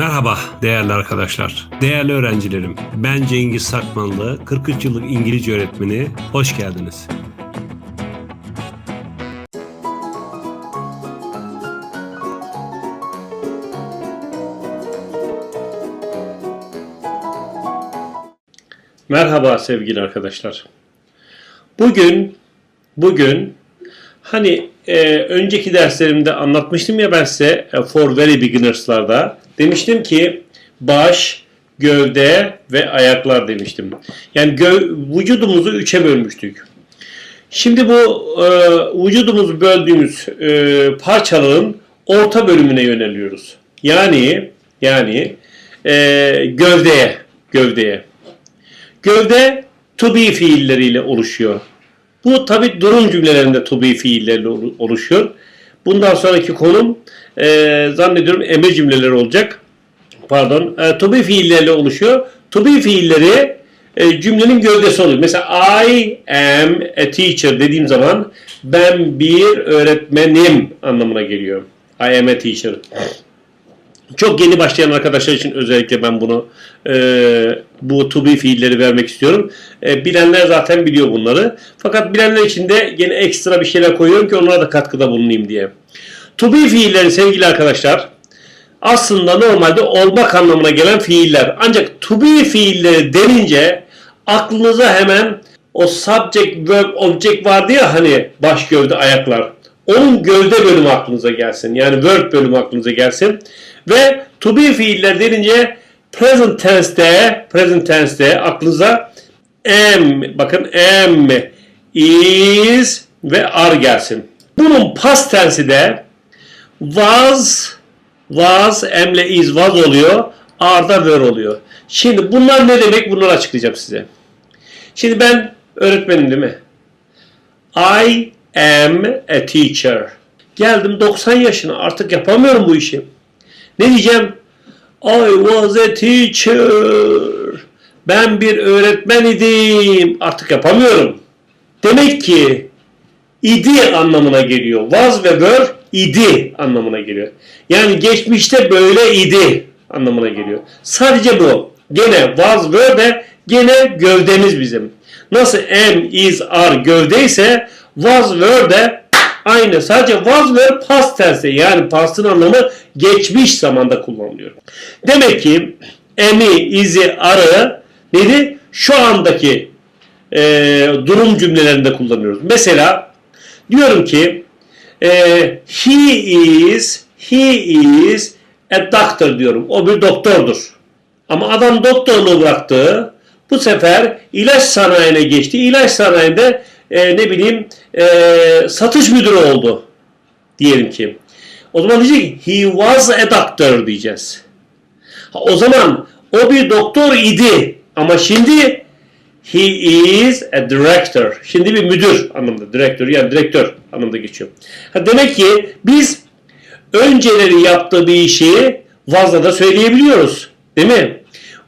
Merhaba değerli arkadaşlar, değerli öğrencilerim. Ben Cengiz Sakmanlı, 43 yıllık İngilizce öğretmeni. Hoş geldiniz. Merhaba sevgili arkadaşlar. Bugün bugün hani e, önceki derslerimde anlatmıştım ya ben size e, for very beginners'larda demiştim ki baş, gövde ve ayaklar demiştim. Yani gö- vücudumuzu üçe bölmüştük. Şimdi bu e, vücudumuzu böldüğümüz e, parçaların orta bölümüne yöneliyoruz. Yani yani e, gövdeye gövdeye. Gövde to be fiilleriyle oluşuyor. Bu tabi durum cümlelerinde to be fiillerle olu- oluşuyor. Bundan sonraki konum e, zannediyorum emir cümleleri olacak. Pardon. E, to be fiillerle oluşuyor. To be fiilleri e, cümlenin gövdesi oluyor. Mesela I am a teacher dediğim zaman ben bir öğretmenim anlamına geliyor. I am a teacher. Çok yeni başlayan arkadaşlar için özellikle ben bunu e, bu to be fiilleri vermek istiyorum. E, bilenler zaten biliyor bunları. Fakat bilenler için de yine ekstra bir şeyler koyuyorum ki onlara da katkıda bulunayım diye. To be fiilleri sevgili arkadaşlar aslında normalde olmak anlamına gelen fiiller. Ancak to be fiilleri denince aklınıza hemen o subject, verb, object vardı ya hani baş gövde ayaklar. Onun gövde bölümü aklınıza gelsin. Yani verb bölümü aklınıza gelsin. Ve to be fiiller denince present tense'de present tense'de aklınıza am bakın am is ve are gelsin. Bunun past tense'i de was was emle is was oluyor. Are'da were oluyor. Şimdi bunlar ne demek? Bunları açıklayacağım size. Şimdi ben öğretmenim değil mi? I am a teacher. Geldim 90 yaşına artık yapamıyorum bu işi. Ne diyeceğim? I was a teacher. Ben bir öğretmen idim. Artık yapamıyorum. Demek ki idi anlamına geliyor. Was ve were idi anlamına geliyor. Yani geçmişte böyle idi anlamına geliyor. Sadece bu. Gene was were de gene gövdemiz bizim. Nasıl am, is, are gövdeyse was were de aynı. Sadece was were past tense yani past'ın anlamı geçmiş zamanda kullanılıyor. Demek ki am'i, is'i, are'ı neydi? Şu andaki e, durum cümlelerinde kullanıyoruz. Mesela diyorum ki e, he is he is a doctor diyorum. O bir doktordur. Ama adam doktorluğu bıraktı. Bu sefer ilaç sanayine geçti. İlaç sanayinde e, ne bileyim e, satış müdürü oldu. Diyelim ki. O zaman diyecek he was a doctor diyeceğiz. Ha, o zaman o bir doktor idi. Ama şimdi he is a director. Şimdi bir müdür anlamında. Direktör yani direktör anlamında geçiyor. Ha, demek ki biz önceleri yaptığı bir işi was'la da söyleyebiliyoruz. Değil mi?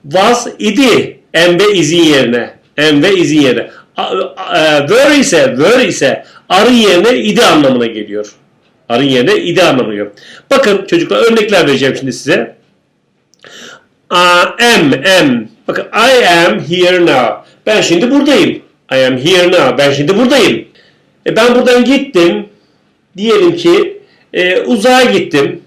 Was idi. Am ve izin yerine. Am ve izin yerine. Were ise, were ise arı yerine idi anlamına geliyor. Arın yerine idi anlamına geliyor. Bakın çocuklar örnekler vereceğim şimdi size. Am, am. Bakın I am here now. Ben şimdi buradayım. I am here now. Ben şimdi buradayım. E ben buradan gittim. Diyelim ki e, uzağa gittim.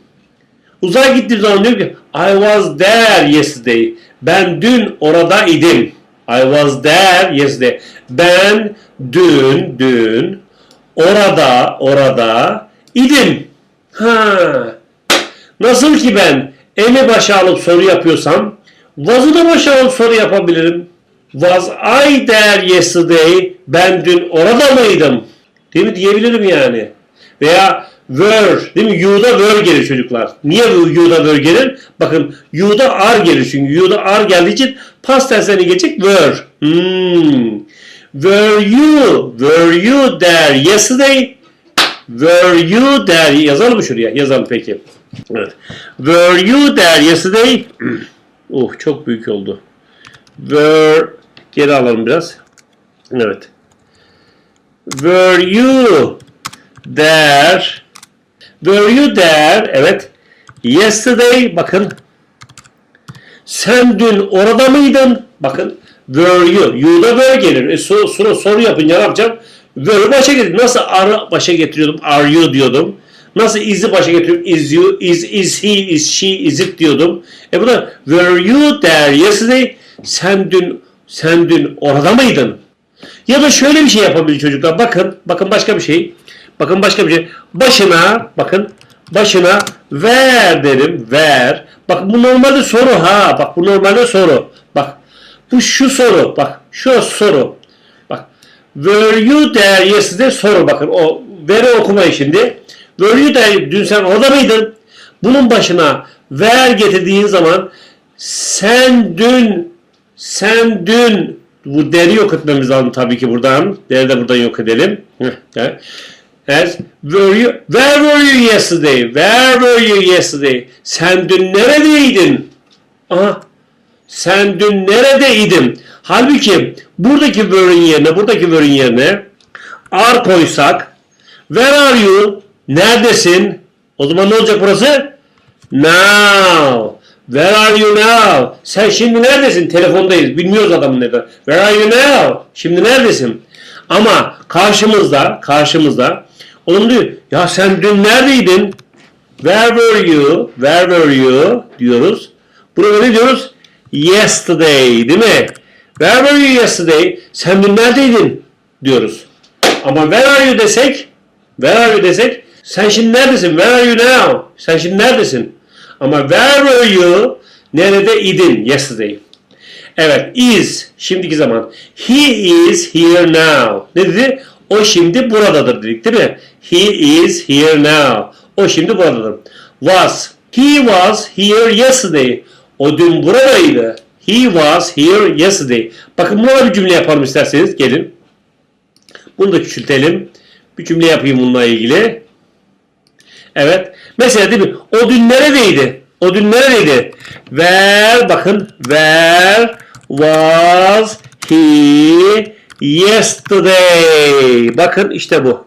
Uzağa gittiğim zaman diyorum ki I was there yesterday. Ben dün orada idim. I was there yesterday. Ben dün dün orada orada idim. Ha. Nasıl ki ben emi başa alıp soru yapıyorsam was'ı da başa alıp soru yapabilirim. Was I there yesterday? Ben dün orada mıydım? Değil mi? Diyebilirim yani. Veya were, değil mi? You'da were gelir çocuklar. Niye you'da were gelir? Bakın you'da are gelir çünkü you'da are geldiği için past tense'ine geçecek were. Hmm. Were you, were you there yesterday? Were you there? Yazalım mı şuraya? Yazalım peki. Evet. Were you there yesterday? oh çok büyük oldu. Were geri alalım biraz. Evet. Were you there? Were you there? Evet. Yesterday bakın Sen dün orada mıydın? Bakın were you. You'da were gelir. E, soru, soru, soru yapınca ne yapacağım? Were başa getir. Nasıl are başa getiriyordum? Are you diyordum. Nasıl is'i başa getiriyordum? Is you, is, is he, is she, is it diyordum. E bu da were you there yesterday? Sen dün, sen dün orada mıydın? Ya da şöyle bir şey yapabilir çocuklar. Bakın, bakın başka bir şey. Bakın başka bir şey. Başına, bakın başına ver derim. Ver. Bak bu normalde soru ha. Bak bu normalde soru. Bak bu şu soru. Bak şurası soru. Bak. Were you there yesterday soru. Bakın o veri okumayı şimdi. Were you there dün sen orada mıydın? Bunun başına ver getirdiğin zaman sen dün sen dün bu deri yok etmemiz lazım tabii ki buradan. Deri de buradan yok edelim. Heh, Yes. Were you, where were you yesterday? Where were you yesterday? Sen dün neredeydin? Aha. Sen dün neredeydin? Halbuki buradaki were'in yerine, buradaki were'in yerine are koysak where are you? Neredesin? O zaman ne olacak burası? Now. Where are you now? Sen şimdi neredesin? Telefondayız. Bilmiyoruz adamın nerede. Where are you now? Şimdi neredesin? Ama karşımızda, karşımızda onun diyor ya sen dün neredeydin? Where were you? Where were you? diyoruz. Burada ne diyoruz? Yesterday değil mi? Where were you yesterday? Sen dün neredeydin? diyoruz. Ama where are you desek where are you desek sen şimdi neredesin? Where are you now? Sen şimdi neredesin? Ama where were you? Nerede idin? Yesterday. Evet, is şimdiki zaman. He is here now. Ne dedi? O şimdi buradadır dedik değil mi? He is here now. O şimdi buradadır. Was. He was here yesterday. O dün buradaydı. He was here yesterday. Bakın buna bir cümle yapalım isterseniz. Gelin. Bunu da küçültelim. Bir cümle yapayım bununla ilgili. Evet. Mesela değil mi? O dün neredeydi? O dün neredeydi? Where bakın where was he yesterday? Bakın işte bu.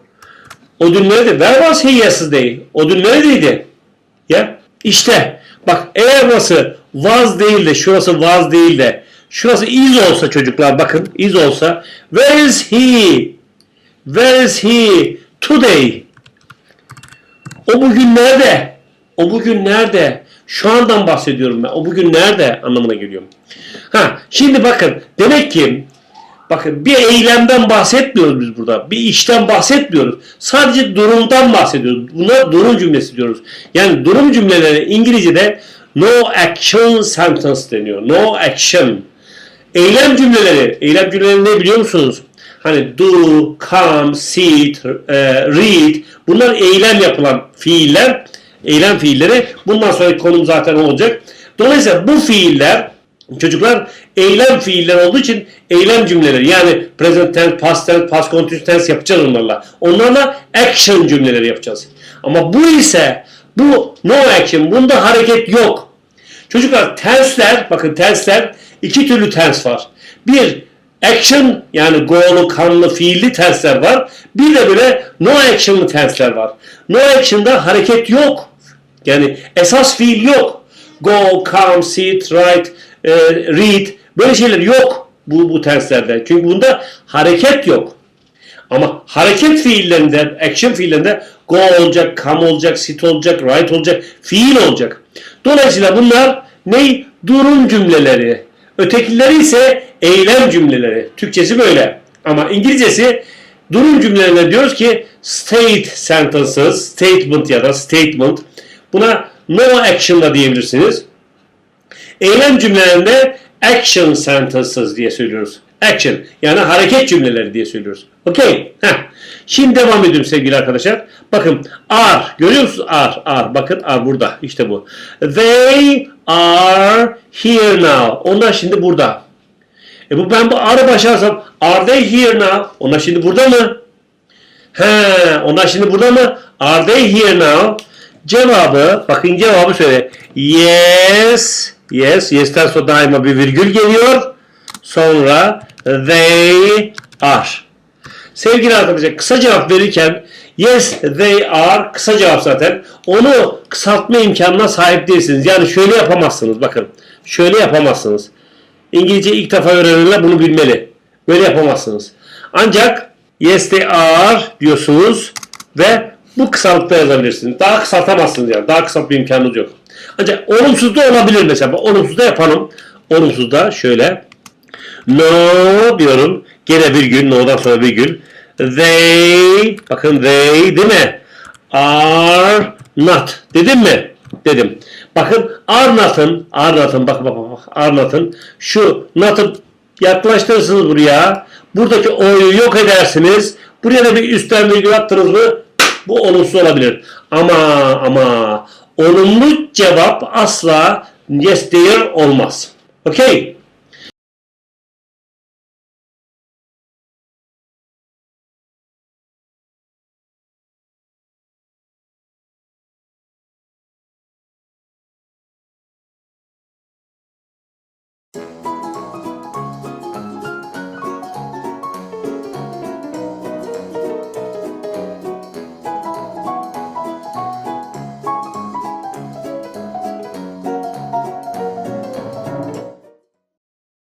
O dün neredeydi? Where was he yesterday? O dün neredeydi? Ya işte bak eğer burası was değil de şurası was değil de şurası is olsa çocuklar bakın is olsa where is he? Where is he today? O bugün nerede? O bugün nerede? Şu andan bahsediyorum ben. O bugün nerede anlamına geliyorum. Ha, şimdi bakın demek ki bakın bir eylemden bahsetmiyoruz biz burada. Bir işten bahsetmiyoruz. Sadece durumdan bahsediyoruz. Buna durum cümlesi diyoruz. Yani durum cümleleri İngilizce'de no action sentence deniyor. No action. Eylem cümleleri. Eylem cümleleri ne biliyor musunuz? Hani do, come, sit, e, read. Bunlar eylem yapılan fiiller. Eylem fiilleri. Bundan sonraki konum zaten olacak. Dolayısıyla bu fiiller çocuklar eylem fiiller olduğu için eylem cümleleri yani present tense, past tense, past continuous tense yapacağız onlarla. Onlarla action cümleleri yapacağız. Ama bu ise bu no action. Bunda hareket yok. Çocuklar tensler, bakın tensler iki türlü tens var. Bir action yani go'lu, kanlı, fiilli tensler var. Bir de böyle no action'lı tensler var. No action'da hareket yok. Yani esas fiil yok. Go, come, sit, write, e, read böyle şeyler yok bu, bu tenslerde. Çünkü bunda hareket yok. Ama hareket fiillerinde, action fiillerinde go olacak, come olacak, sit olacak, write olacak, fiil olacak. Dolayısıyla bunlar ne? Durum cümleleri. Ötekileri ise eylem cümleleri. Türkçesi böyle. Ama İngilizcesi durum cümlelerine diyoruz ki state sentences, statement ya da statement. Buna no action da diyebilirsiniz. Eylem cümlelerinde action sentences diye söylüyoruz. Action yani hareket cümleleri diye söylüyoruz. Okey. Şimdi devam ediyorum sevgili arkadaşlar. Bakın are görüyor musunuz? Are, are. Bakın are burada. İşte bu. They are here now. Onlar şimdi burada. E bu ben bu are'ı başarsam are they here now? Onlar şimdi burada mı? He, onlar şimdi burada mı? Are they here now? Cevabı, bakın cevabı söyle. Yes, yes, yes'ten sonra daima bir virgül geliyor. Sonra they are. Sevgili arkadaşlar kısa cevap verirken yes they are kısa cevap zaten. Onu kısaltma imkanına sahip değilsiniz. Yani şöyle yapamazsınız bakın. şöyle yapamazsınız. İngilizce ilk defa öğrenenler bunu bilmeli. Böyle yapamazsınız. Ancak yes they are diyorsunuz ve bu kısalıkta yazabilirsiniz. Daha kısaltamazsınız yani. Daha kısaltma imkanınız yok. Ancak olumsuz da olabilir mesela. Olumsuz da yapalım. Olumsuz da şöyle. No diyorum. Gene bir gün. No'dan sonra bir gün. They bakın they değil mi? Are not. Dedim mi? Dedim. Bakın are not'ın are not'ın bak bak bak are not'ın şu not'ı yaklaştırırsınız buraya. Buradaki o'yu yok edersiniz. Buraya da bir üstten virgül attınız mı bu olumsuz olabilir. Ama ama olumlu cevap asla yes there olmaz. Okay?